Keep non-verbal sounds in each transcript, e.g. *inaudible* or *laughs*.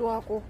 또 하고.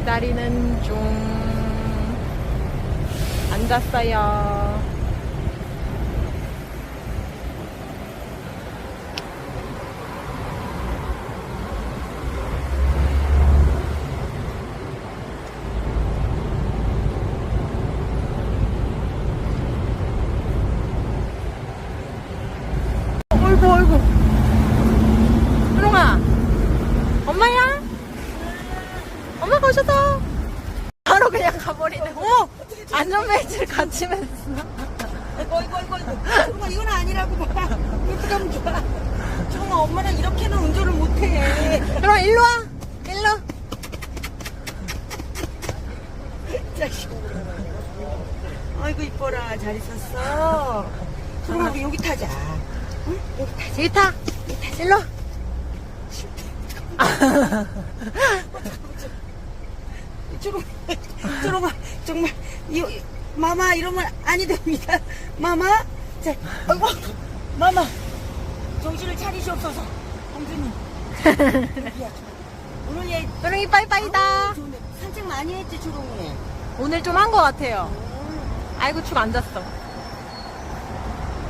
기다리는 중. 앉았어요. 어이구, 어이구. 현웅아, 엄마야? 엄마가 오셔서 바로 그냥 가버리네. 어머! 안전벨트를 같이 맸어. 어이구 어이구 어이구 정말 이건 아니라고 봐 어떡하면 좋아 정말 엄마랑 이렇게는 운전을 못해 그럼 일로 와. 일로. 자식 아이고 이뻐라 잘 있었어 그럼 여기 타자 응? 여기 타자 여기 타. 일로. 와. 이쪽으로 이쪽으로 정말 이 마마 이러면 아니 됩니다 마마 자 아이고 마마 정신을 차리시옵소서 공주님. *laughs* 오늘 얘 조롱이 빠이빠이다. 좋네. 산책 많이 했지 초롱이 오늘 좀 한 것 같아요. 아이고, 축 앉았어.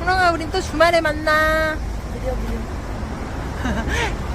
현웅아, 우린 또 주말에 만나. 그려 그려 *laughs*